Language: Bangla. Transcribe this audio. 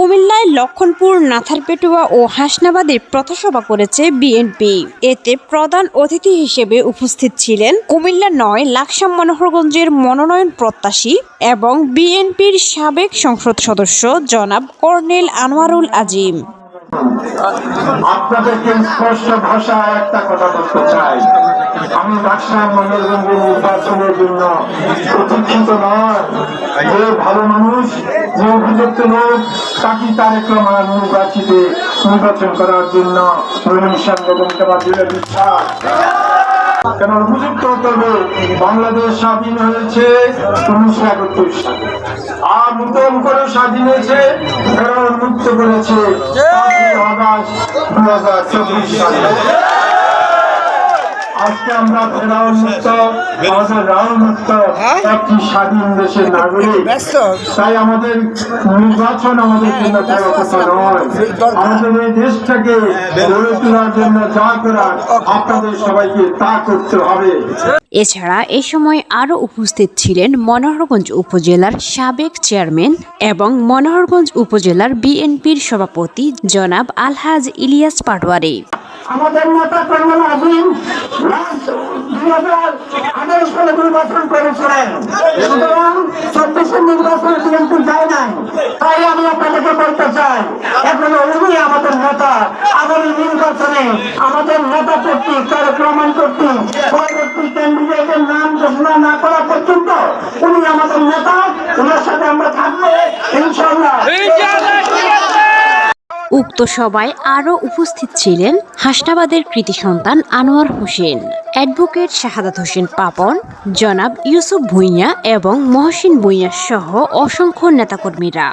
কুমিল্লায় লক্ষণপুর, নাথারপেটুয়া ও হাসনাবাদে প্রথাসভা করেছে বিএনপি। এতে প্রধান অতিথি হিসেবে উপস্থিত ছিলেন কুমিল্লা নয় লাকসাম মনোহরগঞ্জের মনোনয়ন প্রত্যাশী এবং বিএনপির সাবেক সংসদ সদস্য জনাব কর্নেল আনোয়ারুল আজিম। আপনাদেরকে স্পষ্ট ভাষায় একটা কথা বলতে চাই। আমি লাকসাম মনোরঞ্জন নির্বাচনের জন্য প্রতীক্ষিত নয়। যে ভালো মানুষ, যে উপযুক্ত লোক, তাকে তারেক রহমান নির্বাচিত নির্বাচন করার জন্য বিশ্বাস। কেন উপযুক্ত তবে বাংলাদেশ স্বাধীন হয়েছে। উনিশশো একাত্তর সালে নতুন করে স্বাধীন হয়েছে কারণ মুক্ত করেছে পাঁচই দু হাজার চব্বিশ সালে। আজকে আমরা ফেরাউন মুক্ত আমাদের রাহুল মুক্ত একটি স্বাধীন দেশের নাগরিক। তাই আমাদের নির্বাচন আমাদের জন্য কথা নয় আমাদের এই দেশটাকে গড়ে তোলার জন্য যা করার আপনাদের সবাইকে তা করতে হবে। এছাড়া এ সময় আরও উপস্থিত ছিলেন মনোহরগঞ্জ উপজেলার সাবেক চেয়ারম্যান এবং মনোহরগঞ্জ উপজেলার বিএনপির সভাপতি জনাব আলহাজ ইলিয়াস পাটোয়ারি। আমাদের নেতা কর্মী আজিম দুই হাজার আঠারো সালে নির্বাচন করেছিলেন। সুতরাং চব্বিশের নির্বাচনে বিএনপি যায় নাই। তাই আমি আপনাদেরকে বলতে চাই, এখন উনি আমাদের নেতা। আগামী নির্বাচনে আমাদের নেতা কর্তৃক তার প্রমাণ কর্তৃক, পরবর্তী ক্যান্ডিডেটের নাম ঘোষণা না করা পর্যন্ত উনি আমাদের নেতা ওনার সাথে আমরা থাকব। ইনশাল্লাহ উক্ত সভায় আরও উপস্থিত ছিলেন হাসনাবাদের কৃতি সন্তান আনোয়ার হোসেন, অ্যাডভোকেট শাহাদাত হোসেন পাপন, জনাব ইউসুফ ভুঁইয়া এবং মহসিন ভুঁইয়া সহ অসংখ্য নেতাকর্মীরা।